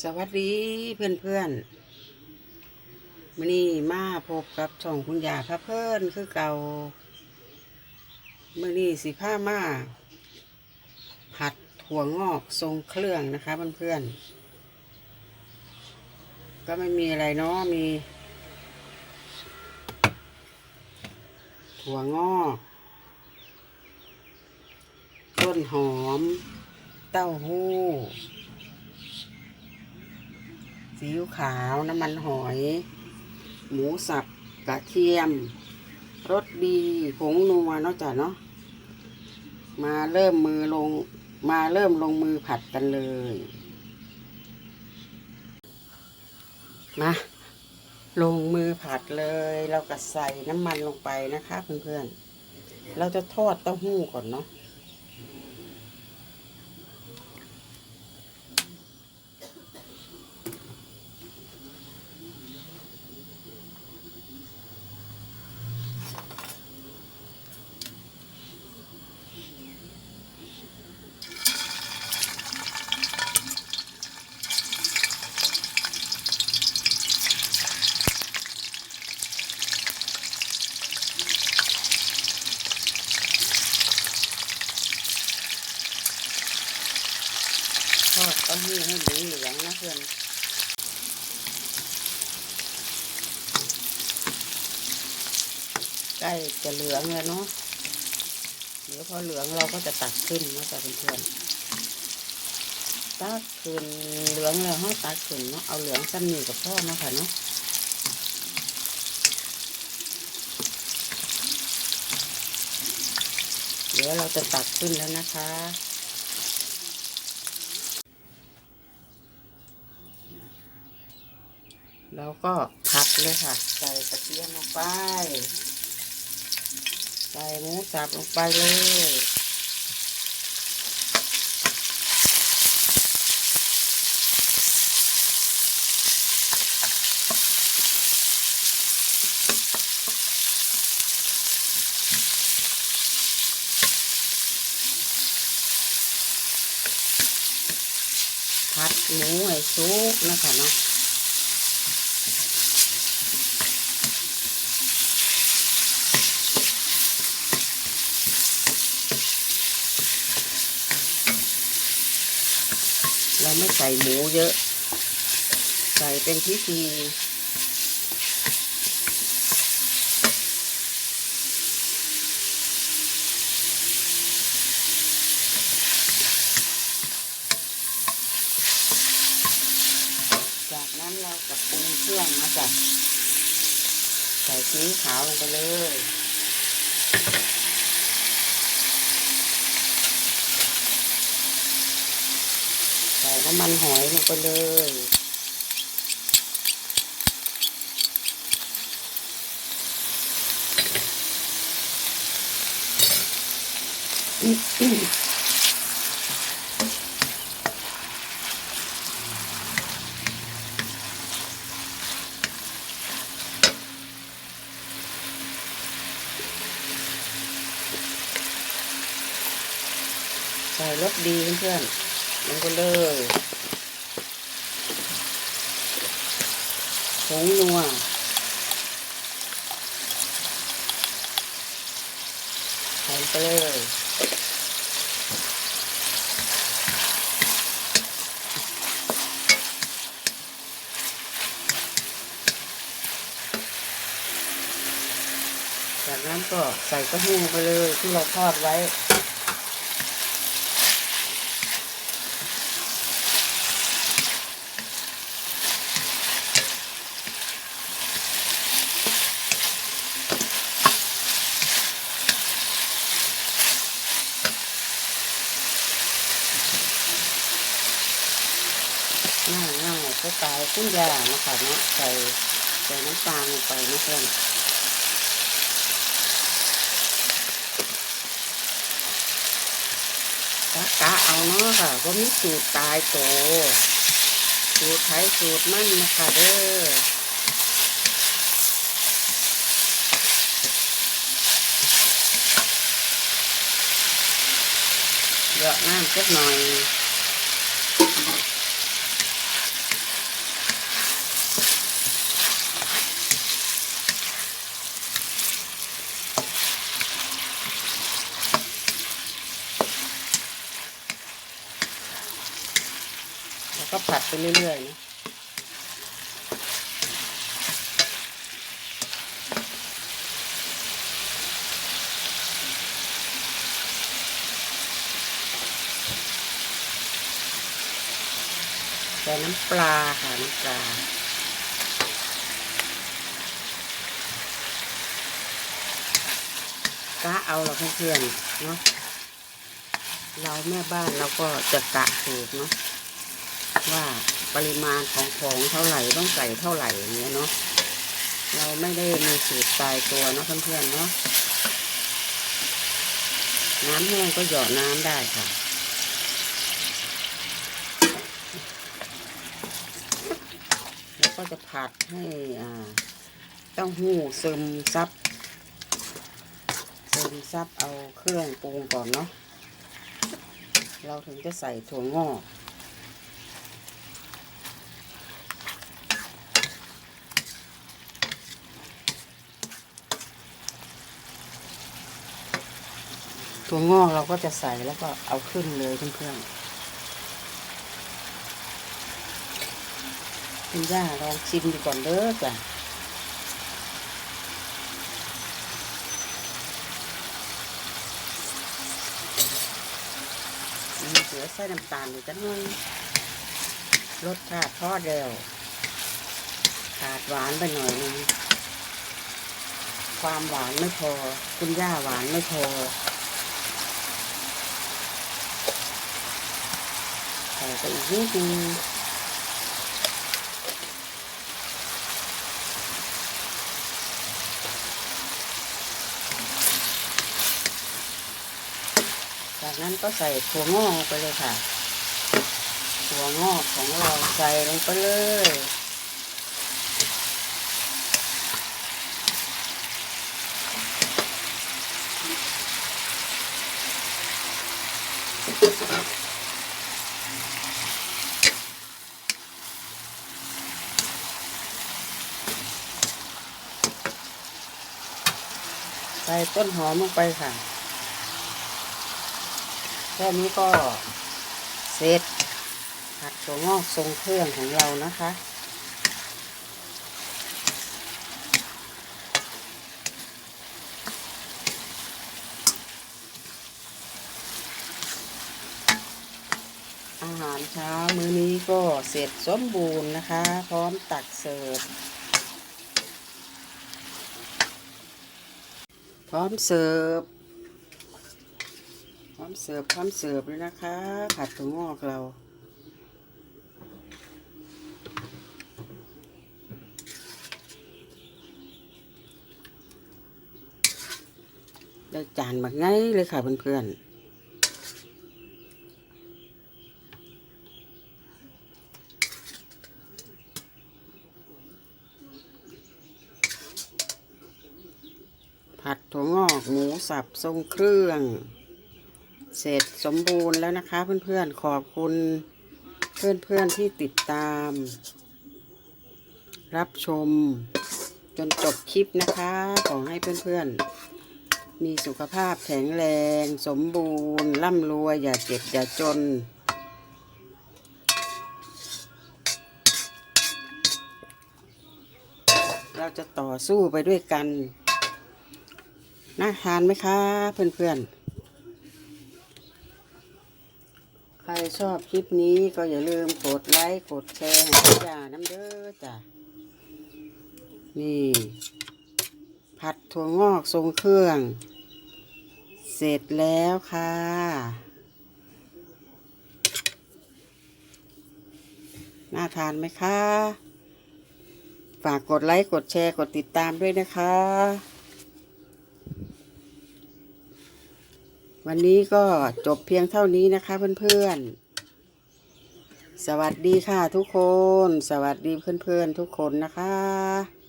สวัสดีเพื่อนเพื่อนมื่อนี้มาพบกับช่องคุณยาพระเพิ่อนคือเก่ามื้อนี้สิผ้ามาผัดถั่วงอกทรงเครื่องนะคะเพื่อนๆก็ไม่มีอะไรเนาะมี ถั่วงอกต้นหอม เต้าหู้ ซีอิ๊วขาว น้ำมันหอย หมูสับ กระเทียม รสดี ผงนัวเนาะจ้ะเนาะ มาเริ่มมือลง มาเริ่มลงมือผัดกันเลย มา ลงมือผัดเลย เราก็ใส่น้ำมันลงไปนะคะเพื่อนๆ เราจะทอดเต้าหู้ก่อนเนาะ ทอดเต้าหู้ให้เหลืองเหลืองๆนะเพื่อน ใกล้จะเหลืองแล้วเนาะเดี๋ยวพอเหลืองเราก็จะตักขึ้นนะจ๊ะเพื่อนๆตักขึ้นเหลืองแล้วห้ตักขึ้นเนาะเอาเหลืองซ้ำนี่กับพ่อเนาค่ะเนาะเดี๋ยวเราจะตักขึ้นแล้วนะคะแล้วก็ผัดเลยค่ะ ใส่กระเทียมลงไป ใส่หมูสับลงไปเลยผัดหมูให้สุกนะคะเนาะ เราไม่ใส่หมูเยอะ ใส่เป็นพิธีจากนั้นเราก็ปรุงเครื่องนะจ๊ะใส่ซีอิ๊วขาวลงไปเลย ใส่ น้ำมันหอยลงไปเลย ใส่รสดีเพื่อนๆ ลงไปเลยผงนัวใส่ไปเลยจากนั้นก็ใส่เต้าหู้ไปเลยที่เราทอดไว้ ง่ายง่ายสไตล์คุณยานะคะเนาะใส่ใส่น้ำตาลลงไปนะเพื่อนกะกะเอาเนาะค่ะว่ามีสูตรตายโต สูตรไทยสูตรมั่นนะคะเด้อเยอะน้ำสักหน่อย แล้วก็ผัดไปเรื่อยๆนะใส่น้ำปลาค่ะน้ำปลากะเอาเราเพื่อนๆเนาะเราแม่บ้านเราก็จะกะถูกเนาะ ว่าปริมาณของของเท่าไหร่ต้องใส่เท่าไหร่อย่างเงี้ยเนาะเราไม่ได้มีสูตรตายตัวเนาะเพื่อนๆเนาะน้ำแห้งก็หยอดน้ำได้ค่ะแล้วก็จะผัดให้อ่าเต้าหู้ซึมซับซึมซับเอาเครื่องปรุงก่อนเนาะเราถึงจะใส่ถั่วงอก ถั่วงอกเราก็จะใส่แล้วก็เอาขึ้นเลยเพื่อนๆคุณย่าลองชิมดูก่อนเด้อจ้ะมีเสือใส่น้ำตาลอยู่จังเลยรสชาติทอดเร็วขาดหวานไปหน่อยนึงความหวานไม่พอ คุณย่าหวานไม่พอ ส่ไปอีกนิดนึงจากนั้นก็ใส่ถั่วงอกไปเลยค่ะ ถั่วงอกของเราใส่ลงไปเลยใส่ต้นหอมลงไปค่ะ แค่นี้ก็เสร็จผัดถั่วงอกทรงเครื่องของเรานะคะอาหารเช้ามื้อนี้ก็เสร็จสมบูรณ์นะคะ พร้อมตักเสิร์ฟ พร้อมเสิร์ฟ พร้อมเสิร์ฟ พร้อมเสิร์ฟเลยนะคะ ผัดถั่วงอกเรา ได้จานแบบไงเลยค่ะเพื่อนๆ ผัดถั่วงอกหมูสับทรงเครื่อง เสร็จสมบูรณ์แล้วนะคะ เพื่อนๆขอบคุณเพื่อนๆที่ติดตาม รับชม จนจบคลิปนะคะ ขอให้เพื่อนๆ มีสุขภาพแข็งแรง สมบูรณ์ร่ำรวย อย่าเจ็บ อย่าจนเราจะต่อสู้ไปด้วยกัน น่าทานไหมคะเพื่อนๆ ใครชอบคลิปนี้ก็อย่าลืมกดไลค์กดแชร์ให้พี่ยาน้ำเด้อจ้ะ นี่ ผัดถั่วงอกทรงเครื่อง เสร็จแล้วค่ะ น่าทานไหมคะ ฝากกดไลค์กดแชร์กดติดตามด้วยนะคะ วันนี้ก็จบเพียงเท่านี้นะคะเพื่อนๆ สวัสดีค่ะทุกคน สวัสดีเพื่อนๆทุกคนนะคะ